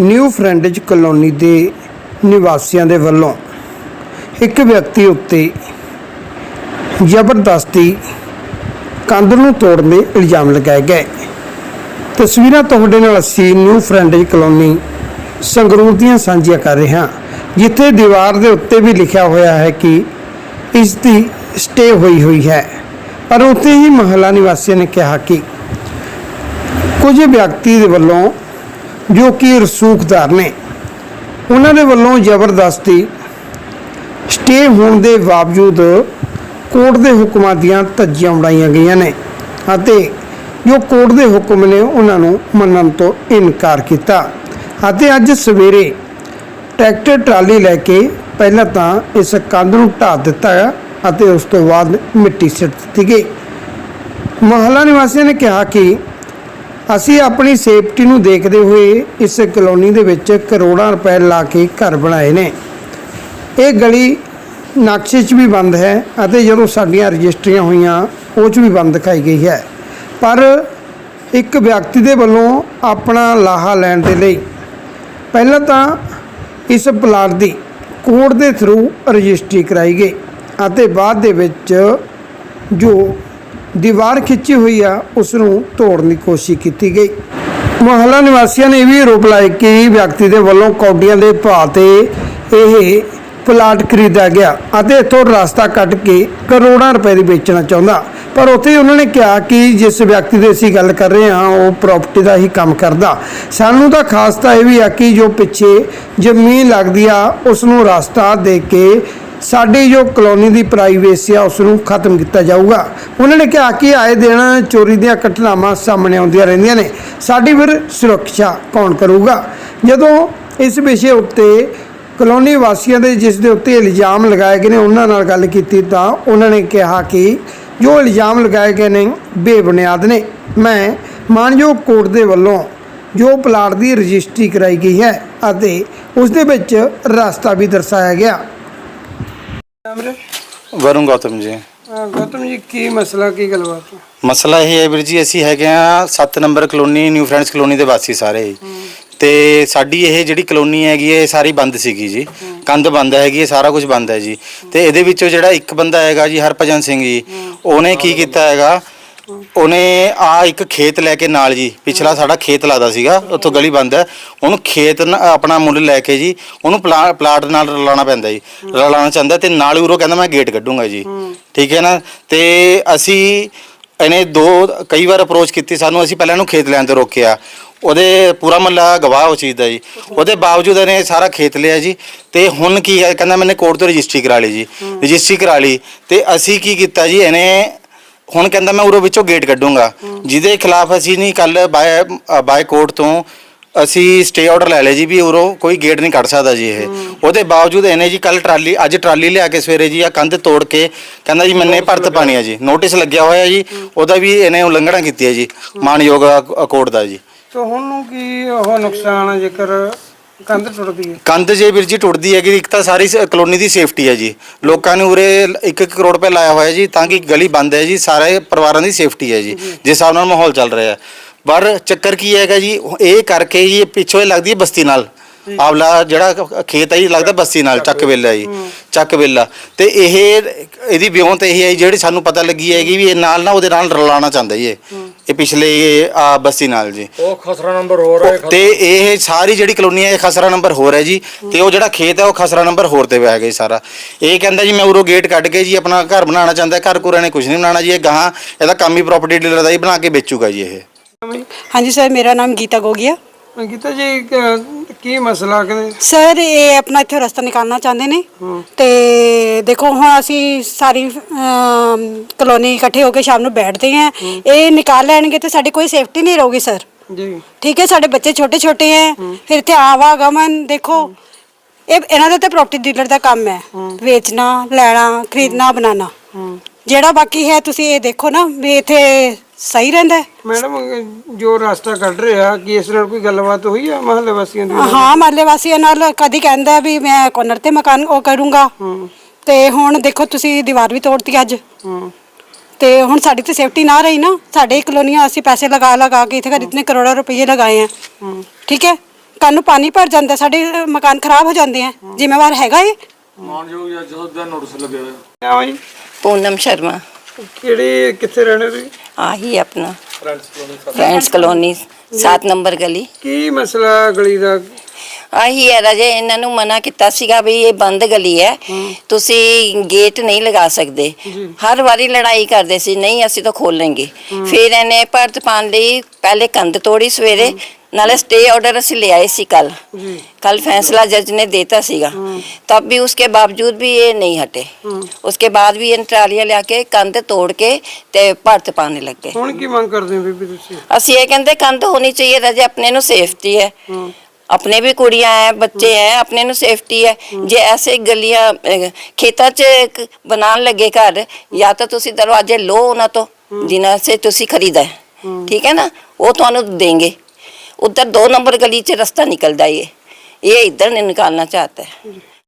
New friends colony ਦੇ ਨਿਵਾਸੀਆਂ ਦੇ ਵੱਲੋਂ ਇੱਕ ਵਿਅਕਤੀ ਉੱਤੇ ਜ਼ਬਰਦਸਤੀ ਕੰਧ ਨੂੰ ਤੋੜਨ ਦੇ ਇਲਜ਼ਾਮ ਲਗਾਏ ਗਏ। ਤਸਵੀਰਾਂ ਤੁਹਾਡੇ ਨਾਲ ਅਸੀਂ ਨਿਊ ਫਰੈਂਡਜ ਕਲੋਨੀ ਸੰਗਰੂਰ ਦੀਆਂ ਸਾਂਝੀਆਂ ਕਰ ਰਹੇ ਹਾਂ, ਜਿੱਥੇ ਦੀਵਾਰ ਦੇ ਉੱਤੇ ਵੀ ਲਿਖਿਆ ਹੋਇਆ ਹੈ ਕਿ ਇਸ ਦੀ ਸਟੇ ਹੋਈ ਹੋਈ ਹੈ। ਪਰ ਉੱਥੇ ਹੀ ਮਹੱਲਾ ਨਿਵਾਸੀਆਂ ਨੇ ਕਿਹਾ ਕਿ ਕੁਝ ਵਿਅਕਤੀ ਦੇ ਵੱਲੋਂ ਜੋ ਕਿ ਰਸੂਖਦਾਰ ਨੇ। ਉਹਨਾਂ ਦੇ ਵੱਲੋਂ ਜ਼ਬਰਦਸਤੀ ਸਟੇ ਹੋਣ ਦੇ ਬਾਵਜੂਦ ਕੋਰਟ ਦੇ ਹੁਕਮਾਂ ਦੀਆਂ ਧੱਜੀਆਂ ਉਡਾਈਆਂ ਗਈਆਂ ਨੇ ਅਤੇ ਜੋ ਕੋਰਟ ਦੇ ਹੁਕਮ ਨੇ ਉਹਨਾਂ ਨੂੰ ਮੰਨਣ ਤੋਂ ਇਨਕਾਰ ਕੀਤਾ। ਅਤੇ ਅੱਜ ਸਵੇਰੇ ਟਰੈਕਟਰ ਟਰਾਲੀ ਲੈ ਕੇ ਪਹਿਲਾਂ ਤਾਂ ਇਸ ਕੰਧ ਨੂੰ ਢਾਹ ਦਿੱਤਾ ਅਤੇ ਉਸ ਤੋਂ ਬਾਅਦ ਮਿੱਟੀ ਸਿੱਟ ਦਿੱਤੀ ਗਈ। ਮਹੱਲਾ ਨਿਵਾਸੀਆਂ ਨੇ ਕਿਹਾ ਕਿ ਅਸੀਂ ਆਪਣੀ ਸੇਫਟੀ ਨੂੰ ਦੇਖਦੇ ਹੋਏ ਇਸ ਕਲੋਨੀ ਦੇ ਵਿੱਚ ਕਰੋੜਾਂ ਰੁਪਏ ਲਾ ਕੇ ਘਰ ਬਣਾਏ ਨੇ। ਇਹ ਗਲੀ ਨਕਸ਼ੇ 'ਚ ਵੀ ਬੰਦ ਹੈ ਅਤੇ ਜਦੋਂ ਸਾਡੀਆਂ ਰਜਿਸਟਰੀਆਂ ਹੋਈਆਂ, ਉਹ 'ਚ ਵੀ ਬੰਦ ਦਿਖਾਈ ਗਈ ਹੈ। ਪਰ ਇੱਕ ਵਿਅਕਤੀ ਦੇ ਵੱਲੋਂ ਆਪਣਾ ਲਾਹਾ ਲੈਣ ਦੇ ਲਈ ਪਹਿਲਾਂ ਤਾਂ ਇਸ ਪਲਾਟ ਦੀ ਕੋਰਟ ਦੇ ਥਰੂ ਰਜਿਸਟਰੀ ਕਰਾਈ ਗਈ ਅਤੇ ਬਾਅਦ ਦੇ ਵਿੱਚ ਜੋ ਦੀਵਾਰ ਖਿੱਚੀ ਹੋਈ ਆ ਉਸ ਨੂੰ ਤੋੜਨ ਦੀ ਕੋਸ਼ਿਸ਼ ਕੀਤੀ ਗਈ। ਮੁਹੱਲਾ ਨਿਵਾਸੀਆਂ ਨੇ ਇਹ ਵੀ ਆਰੋਪ ਲਾਇਆ ਕਿ ਵਿਅਕਤੀ ਦੇ ਵੱਲੋਂ ਕੌਡੀਆਂ ਦੇ ਭਾਅ ਤੇ ਇਹ ਪਲਾਟ ਖਰੀਦਿਆ ਗਿਆ ਅਤੇ ਇੱਥੋਂ ਰਸਤਾ ਕੱਟ ਕੇ ਕਰੋੜਾਂ ਰੁਪਏ ਦੀ ਵੇਚਣਾ ਚਾਹੁੰਦਾ। ਪਰ ਉੱਥੇ ਉਹਨਾਂ ਨੇ ਕਿਹਾ ਕਿ ਜਿਸ ਵਿਅਕਤੀ ਦੀ ਅਸੀਂ ਗੱਲ ਕਰ ਰਹੇ ਹਾਂ, ਉਹ ਪ੍ਰਾਪਰਟੀ ਦਾ ਹੀ ਕੰਮ ਕਰਦਾ। ਸਾਨੂੰ ਤਾਂ ਖਾਸ ਤਾਂ ਇਹ ਵੀ ਆ ਕਿ ਜੋ ਪਿੱਛੇ ਜ਼ਮੀਨ ਲੱਗਦੀ ਆ ਉਸ ਨੂੰ ਰਸਤਾ ਦੇ ਕੇ ਸਾਡੀ ਜੋ ਕਲੋਨੀ ਦੀ ਪ੍ਰਾਈਵੇਸੀ ਆ, ਉਸ ਨੂੰ ਖਤਮ ਕੀਤਾ ਜਾਊਗਾ। ਉਹਨਾਂ ਨੇ ਕਿਹਾ ਕਿ ਆਏ ਦਿਨ ਚੋਰੀ ਦੀਆਂ ਘਟਨਾਵਾਂ ਸਾਹਮਣੇ ਆਉਂਦੀਆਂ ਰਹਿੰਦੀਆਂ ਨੇ। ਸਾਡੀ ਫਿਰ ਸੁਰੱਖਿਆ ਕੌਣ ਕਰੂਗਾ? ਜਦੋਂ ਇਸ ਵਿਸ਼ੇ ਉੱਤੇ ਕਲੋਨੀ ਵਾਸੀਆਂ ਦੇ ਜਿਸ ਦੇ ਉੱਤੇ ਇਲਜ਼ਾਮ ਲਗਾਏ ਗਏ ਨੇ, ਉਹਨਾਂ ਨਾਲ ਗੱਲ ਕੀਤੀ ਤਾਂ ਉਹਨਾਂ ਨੇ ਕਿਹਾ ਕਿ ਜੋ ਇਲਜ਼ਾਮ ਲਗਾਏ ਗਏ ਨੇ, ਬੇਬੁਨਿਆਦ ਨੇ। ਮੈਂ ਮਾਨਯੋਗ ਕੋਰਟ ਦੇ ਵੱਲੋਂ ਜੋ ਪਲਾਟ ਦੀ ਰਜਿਸਟਰੀ ਕਰਾਈ ਗਈ ਹੈ ਅਤੇ ਉਸ ਦੇ ਵਿੱਚ ਰਸਤਾ ਵੀ ਦਰਸਾਇਆ ਗਿਆ। ਵਰੁਣ ਗੌਤਮ ਜੀ। ਗੌਤਮ ਜੀ ਕੀ ਮਸਲਾ ਕੀ ਗੱਲਬਾਤ? ਮਸਲਾ ਇਹ ਹੈ ਵੀਰ ਜੀ ਅਸੀਂ ਹੈਗੇ ਆ 7 number colony new friends colony ਦੇ ਵਾਸੀ ਸਾਰੇ। ਹੀ। ਤੇ ਸਾਡੀ ਇਹ ਜਿਹੜੀ ਕਲੋਨੀ ਹੈਗੀ ਹੈ, ਇਹ ਸਾਰੀ ਬੰਦ ਸੀਗੀ ਜੀ। ਕੰਧ ਬੰਦ ਹੈਗੀ ਹੈ ਸਾਰਾ ਕੁਝ ਬੰਦ ਹੈ ਜੀ। ਤੇ ਇਹਦੇ ਵਿੱਚੋਂ ਜਿਹੜਾ ਇੱਕ ਬੰਦਾ ਹੈਗਾ ਜੀ ਹਰਭਜਨ ਸਿੰਘ ਜੀ ਉਹਨੇ ਕੀ ਕੀਤਾ ਹੈਗਾ ਉਹਨੇ ਆ ਇੱਕ ਖੇਤ ਲੈ ਕੇ ਨਾਲ ਜੀ ਪਿਛਲਾ ਸਾਡਾ ਖੇਤ ਲੱਗਦਾ ਸੀਗਾ ਉੱਥੋਂ ਗਲੀ ਬੰਦ ਹੈ। ਉਹਨੂੰ ਖੇਤ ਨ- ਆਪਣਾ ਮੁੱਲ ਲੈ ਕੇ ਜੀ ਉਹਨੂੰ ਪਲਾ- ਪਲਾਟ ਨਾਲ ਰਲਾਉਣਾ ਪੈਂਦਾ ਜੀ। ਰਲਾਉਣਾ ਚਾਹੁੰਦਾ ਤੇ ਨਾਲ ਹੀ ਉਰੋਂ ਕਹਿੰਦਾ ਮੈਂ ਗੇਟ ਕੱਢੂੰਗਾ ਜੀ। ਠੀਕ ਹੈ ਨਾ? ਤੇ ਅਸੀਂ ਇਹਨੇ ਦੋ ਕਈ ਵਾਰ ਅਪਰੋਚ ਕੀਤੀ ਸਾਨੂੰ ਅਸੀਂ ਪਹਿਲਾਂ ਇਹਨੂੰ ਖੇਤ ਲੈਣ ਤੋਂ ਰੋਕਿਆ। ਉਹਦੇ ਪੂਰਾ ਮੱਲਾ ਗਵਾਹ ਉਹ ਚੀਜ਼ ਦਾ ਜੀ। ਉਹਦੇ ਬਾਵਜੂਦ ਇਹਨੇ ਸਾਰਾ ਖੇਤ ਲਿਆ ਜੀ। ਤੇ ਹੁਣ ਕੀ ਹੈ ਕਹਿੰਦਾ ਮੈਨੇ ਕੋਰਟ ਤੋਂ ਰਜਿਸਟਰੀ ਕਰਾ ਲਈ ਜੀ। ਰਜਿਸਟਰੀ ਕਰਾ ਲਈ। ਤੇ ਅਸੀਂ ਕੀ ਕੀਤਾ ਜੀ ਇਹਨੇ ਹੁਣ ਕਹਿੰਦਾ ਮੈਂ ਉਰੋਂ ਵਿੱਚੋਂ ਗੇਟ ਕੱਢੂੰਗਾ। ਜਿਹਦੇ ਖਿਲਾਫ ਅਸੀਂ ਨਹੀਂ ਕੱਲ ਬਾਏ ਬਾਏ ਕੋਰਟ ਤੋਂ ਅਸੀਂ ਸਟੇ ਆਰਡਰ ਲੈ ਲਿਆ ਜੀ ਵੀ ਉਰੋਂ ਕੋਈ ਗੇਟ ਨਹੀਂ ਕੱਢ ਸਕਦਾ ਜੀ ਇਹ। ਉਹਦੇ ਬਾਵਜੂਦ ਇਹਨੇ ਜੀ ਕੱਲ ਟਰਾਲੀ ਅੱਜ ਟਰਾਲੀ ਲਿਆ ਕੇ ਸਵੇਰੇ ਜੀ ਆ ਕੰਧ ਤੋੜ ਕੇ ਕਹਿੰਦਾ ਜੀ ਮੈਨੇ ਭਰਤ ਪਾਣੀ ਆ ਜੀ। ਨੋਟਿਸ ਲੱਗਿਆ ਹੋਇਆ ਜੀ। ਉਹਦਾ ਵੀ ਇਹਨੇ ਉਲੰਘਣਾ ਕੀਤੀ ਹੈ ਜੀ। ਮਾਨਯੋਗ ਕੋਰਟ ਦਾ ਜੀ। ਤੋ ਹੁਣ ਨੂੰ ਕੀ ਉਹ ਨੁਕਸਾਨ ਜੇਕਰ ਕੰਧ ਟੁੱਟਦੀ ਹੈ। ਕੰਧ ਜੇ ਵੀਰ ਜੀ ਟੁੱਟਦੀ ਹੈਗੀ ਇੱਕ ਤਾਂ ਸਾਰੀ ਸ- ਕਲੋਨੀ ਦੀ ਸੇਫਟੀ ਹੈ ਜੀ। ਲੋਕਾਂ ਨੇ ਉਰੇ 1 ਕਰੋੜ ਰੁਪਏ ਲਾਇਆ ਹੋਇਆ ਜੀ ਤਾਂ ਕਿ ਗਲੀ ਬੰਦ ਹੈ ਜੀ ਸਾਰੇ ਪਰਿਵਾਰਾਂ ਦੀ ਸੇਫਟੀ ਹੈ ਜੀ ਜਿਸ ਹਿਸਾਬ ਨਾਲ ਮਾਹੌਲ ਚੱਲ ਰਿਹਾ ਹੈ। ਪਰ ਚੱਕਰ ਕੀ ਹੈਗਾ ਜੀ ਇਹ ਕਰਕੇ ਹੀ ਇਹ ਪਿੱਛੋਂ ਇਹ ਲੱਗਦੀ ਹੈ ਬਸਤੀ ਨਾਲ। ਆਵਲਾ ਜਿਹੜਾ ਖ- ਖੇਤ ਹੈ ਜੀ ਲੱਗਦਾ ਬਸਤੀ ਨਾਲ ਚੱਕ ਵੇਲਾ ਜੀ। ਚੱਕ ਵੇਲਾ ਤੇ ਇਹ ਇਹਦੀ ਵਿਉਂਤ ਇਹ ਹੈ ਜੀ, ਜਿਹੜੀ ਸਾਨੂੰ ਪਤਾ ਲੱਗੀ ਹੈਗੀ ਵੀ ਇਹ ਨਾਲ ਨਾ ਉਹਦੇ ਨਾਲ ਰਲਾਉਣਾ ਚਾਹੁੰਦਾ ਜੀ ਇਹ। ਇਹ ਪਿਛਲੇ ਆ ਬਸਤੀ ਨਾਲ ਜੀ। ਉਹ ਖਸਰਾ ਨੰਬਰ ਹੋ ਰਿਹਾ ਹੈ ਤੇ ਇਹ ਸਾਰੀ ਜਿਹੜੀ ਕਲੋਨੀ ਹੈ ਇਹ ਖਸਰਾ ਨੰਬਰ ਹੋਰ ਹੈ ਜੀ। ਤੇ ਉਹ ਜਿਹੜਾ ਖੇਤ ਹੈ ਉਹ ਖਸਰਾ ਨੰਬਰ ਹੋਰ ਤੇ ਹੈਗਾ ਜੀ ਸਾਰਾ। ਇਹ ਕਹਿੰਦਾ ਜੀ ਮੈਂ ਉਰੋਂ ਗੇਟ ਕੱਢ ਕੇ ਜੀ ਆਪਣਾ ਘਰ ਬਣਾਉਣਾ ਚਾਹੁੰਦਾ ਹੈ। ਘਰ ਘੁਰਾਂ ਨੇ ਕੁਝ ਨਹੀਂ ਬਣਾਉਣਾ ਜੀ ਇਹ ਗਾਹਾਂ ਇਹਦਾ ਕੰਮ ਹੀ ਪ੍ਰਾਪਰਟੀ ਡੀਲਰ ਦਾ ਹੀ ਬਣਾ ਕੇ ਵੇਚੂਗਾ ਜੀ ਇਹ। ਹਾਂਜੀ ਸਰ ਮੇਰਾ ਨਾਮ ਗੀਤਾ ਗੋਗੀਆ। ਅੰਕਿਤਾ ਜੀ ਕ- ਕੀ ਮਸਲਾ ਕਿ ਸਰ ਇਹ ਆਪਣਾ ਇੱਥੇ ਰਸਤਾ ਨਿਕਾਲਣਾ ਚਾਹੁੰਦੇ ਨੇ। ਤੇ ਦੇਖੋ ਹੁਣ ਅਸੀਂ ਸਾਰੀ ਅਮ, ਕਲੋਨੀ ਇਕੱਠੇ ਹੋ ਕੇ ਸ਼ਾਮ ਨੂੰ ਬੈਠਦੇ ਆਂ ਇਹ ਨਿਕਾਲ ਲੈਣਗੇ ਤੇ ਸਾਡੀ ਕੋਈ ਸੇਫਟੀ ਨਹੀਂ ਰਹੂਗੀ ਸਰ। ਜੀ। ਠੀਕ ਹੈ ਸਾਡੇ ਬੱਚੇ ਛੋਟੇ ਛੋਟੇ ਹੈ। ਫਿਰ ਇੱਥੇ ਆਵਾਗਮਨ ਦੇਖੋ। ਇਹ ਇਹਨਾਂ ਦਾ ਤਾਂ ਪ੍ਰਾਪਰਟੀ ਡੀਲਰ ਦਾ ਕੰਮ ਹੈ। ਵੇਚਣਾ ਲੈਣਾ ਖਰੀਦਣਾ ਬਣਾਉਣਾ। ਜਿਹੜਾ ਬਾਕੀ ਹੈ ਤੁਸੀਂ ਇਹ ਦੇਖੋ ਨਾ ਵੀ ਇੱਥੇ ਸਹੀ ਰਹਿੰਦਾ ਹੈ? ਮੈਡਮ ਜੋ ਰਸਤਾ ਕੱਢ ਰਿਹਾ ਕਿ ਇਸ ਨਾਲ ਕੋਈ ਗੱਲਬਾਤ ਹੋਈ ਆ ਮਹੱਲੇ ਵਾਸੀਆਂ ਦੀ? ਹਾਂ ਮਹੱਲੇ ਵਾਸੀਆਂ ਨਾਲ ਕਦੀ ਕਹਿੰਦਾ ਵੀ ਮੈਂ ਕੋਨਰ ਤੇ ਮਕਾਨ ਉਹ ਕਰੂੰਗਾ। ਤੇ ਹੁਣ ਦੇਖੋ ਤੁਸੀਂ ਦੀਵਾਰ ਵੀ ਤੋੜਤੀ ਅੱਜ। ਤੇ ਹੁਣ ਸਾਡੀ ਤੇ ਸੇਫਟੀ ਨਾ ਰਹੀ ਨਾ ਸਾਡੇ ਕਲੋਨੀਆਂ ਅਸੀਂ ਪੈਸੇ ਲਗਾ ਲਗਾ ਕੇ ਇੱਥੇ ਘਰ ਇਤਨੇ ਕਰੋੜਾਂ ਰੁਪਏ ਲਗਾਏ ਆ। ਠੀਕ ਹੈ? ਕੱਲ ਨੂੰ ਪਾਣੀ ਭਰ ਜਾਂਦਾ ਸਾਡੇ ਮਕਾਨ ਖਰਾਬ ਹੋ ਜਾਂਦੇ ਆ। ਜ਼ਿੰਮੇਵਾਰ ਹੈਗਾ ਇਹ? ਮਾਨਯੋਗ ਜੱਜ ਸਾਹਿਬ ਦਾ ਨੋਟਿਸ ਲੱਗਿਆ ਹੋਇਆ। ਕਿਆ ਹੋਈ ਪੂਨਮ ਸ਼ਰਮਾ। ਕਿਹੜੇ ਕਿੱਥੇ ਰਹਿਣੇ ਤੁਸੀਂ? ਆਹੀ ਆਪਣਾ। ਫਰੈਂਡਸ ਕਲੋਨੀ 7 ਨੰਬਰ ਗਲੀ। ਕੀ ਮਸਲਾ ਗਲੀ ਦਾ? ਆਹੀ ਹੈ ਰਾਜੇ ਇਹਨਾਂ ਨੂੰ ਮਨਾ ਕੀਤਾ ਸੀਗਾ ਵੀ ਇਹ ਬੰਦ ਗਲੀ ਹੈ। ਤੁਸੀਂ ਗੇਟ ਨਹੀਂ ਲਗਾ ਸਕਦੇ। ਹਰ ਵਾਰੀ ਲੜਾਈ ਕਰਦੇ ਸੀ ਨਹੀਂ ਅਸੀਂ ਤਾਂ ਖੋਲਾਂਗੇ ਫਿਰ ਇਹਨੇ ਭਰਤ ਪਾਣ ਲਈ ਪਹਿਲੇ ਕੰਧ ਤੋੜੀ ਸਵੇਰੇ ਨਾਲੇ ਸਟੇ ਆਰਡਰ ਅਸੀਂ ਲਿਆਏ ਸੀ ਕੱਲ ਕੱਲ ਫੈਸਲਾ ਜੱਜ ਨੇ ਦਿੱਤਾ ਸੀਗਾ। ਤਬ ਵੀ ਉਸਕੇ ਬਾਵਜੂਦ ਵੀ ਇਹ ਨਹੀਂ ਹਟੇ। ਉਸਕੇ ਬਾਅਦ ਵੀ ਇਹਨਾਂ ਟਰਾਲੀਆਂ ਲਿਆ ਕੇ ਕੰਧ ਤੋੜ ਕੇ ਤੇ ਭਰਤ ਪਾਣੇ ਲੱਗੇ ਹੁਣ ਕੀ ਮੰਗ ਕਰਦੇ ਬੀਬੀ ਤੁਸੀਂ? ਅਸੀਂ ਇਹ ਕਹਿੰਦੇ ਕੰਧ होनी चाहिए था जे अपने सेफ्टी है। हम्म। अपने भी कुड़िया हम्म। है बच्चे है अपने सेफ्टी है। जे ऐसे गलिया खेत च बना लगे घर या तो दरवाजे लो उन्हों तो हम्म। जिन्हों से खरीद। ठीक है ना? वो थानु देंगे। उधर दो नंबर गली च रस्ता निकलता है ये ये इधर ने निकालना चाहता है।